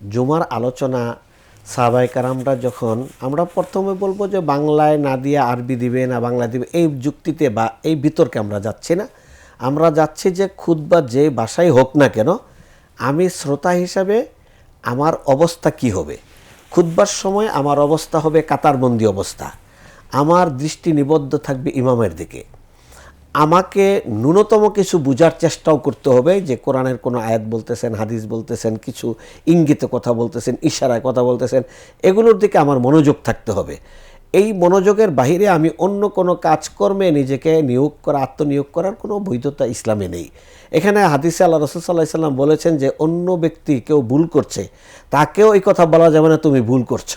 জুমার আলোচনা সাহাবাই কারামরা যখন, আমরা প্রথমে বলব যে বাংলায় না দিয়ে আরবি দিবে, না বাংলা দিবে, এই যুক্তিতে বা এই বিতর্কে আমরা যাচ্ছি না। আমরা যাচ্ছি যে খুদ্া যে ভাষাই হোক না কেন, আমি শ্রোতা হিসাবে আমার অবস্থা কি হবে? খুদ্বার সময় আমার অবস্থা হবে কাতারবন্দি অবস্থা। আমার দৃষ্টি নিবদ্ধ থাকবে ইমামের দিকে। আমাকে ন্যূনতম কিছু বোঝার চেষ্টাও করতে হবে যে কোরআনের কোনো আয়াত বলতেছেন, হাদিস বলতেছেন, কিছু ইঙ্গিতে কথা বলতেছেন, ইশারায় কথা বলতেছেন, এগুলোর দিকে আমার মনোযোগ থাকতে হবে। এই মনোযোগের বাইরে আমি অন্য কোনো কাজকর্মে নিজেকে নিয়োগ করা, আত্মনিয়োগ করার কোনো বৈধতা ইসলামে নেই। এখানে হাদিসে আল্লাহ রসুল সাল্লাহ বলেছেন যে অন্য ব্যক্তি কেউ ভুল করছে, তাকেও এই কথা বলা যাবে না, তুমি ভুল করছ।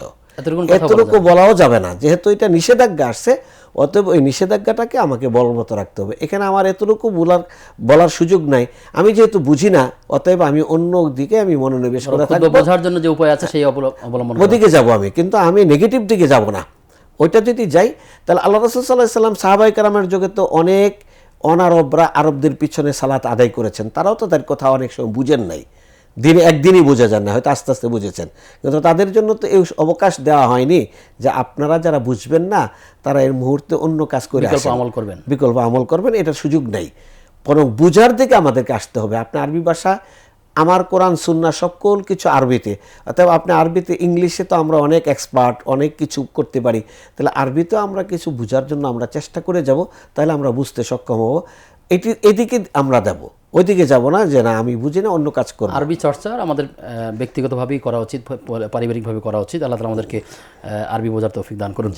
এতটুকু বলাও যাবে না। যেহেতু এটা নিষেধাজ্ঞা আসছে অতএব ওই নিষেধাজ্ঞাটাকে আমাকে বলবৎ রাখতে হবে। এখানে আমার এতটুকু বলার বলার সুযোগ নাই। আমি যেহেতু বুঝি না অতএব আমি অন্য দিকে আমি মনোনিবেশ করে থাকব। বোঝার জন্য যে উপায় আছে সেই অবল- অবলম্বন। ওদিকে যাব আমি। কিন্তু আমি নেগেটিভ দিকে যাব না। ওইটা যদি যাই তাহলে আল্লাহ রসুল সাল্লাহ সাল্লাম সাহাবাই কারামের যুগে তো অনেক অনারবরা আরবদের পিছনে সালাত আদায় করেছেন। তারাও তো তার কথা অনেক সময় বুঝেন নাই। দিনে একদিনই বোঝা যান না হয়তো আস্তে আস্তে বুঝেছেন। কিন্তু তাদের জন্য তো এই অবকাশ দেওয়া হয়নি যে আপনারা যারা বুঝবেন না তারা এর মুহূর্তে অন্য কাজ করে বিকল্প আমল করবেন। বিকল্প আমল করবেন এটার সুযোগ নেই। বরং বুঝার দিকে আমাদেরকে আসতে হবে। আপনি আরবি ভাষা আমার কোরআন সুন্না সকল কিছু আরবিতে। অর্থাৎ আপনি আরবিতে ইংলিশে তো আমরা অনেক এক্সপার্ট অনেক কিছু করতে পারি। তাহলে আরবিতেও আমরা কিছু বোঝার জন্য আমরা চেষ্টা করে যাব তাহলে আমরা বুঝতে সক্ষম হব। এটি, এদিকে আমরা দেব ওইদিকে যাব না যে না, আমি বুঝি না, অন্য কাজ করব। আরবি চর্চা আমাদের ব্যক্তিগতভাবেই করা উচিত পারিবারিকভাবে করা উচিত। আল্লাহ তালা আমাদেরকে আরবি বোঝার তৌফিক দান করুন।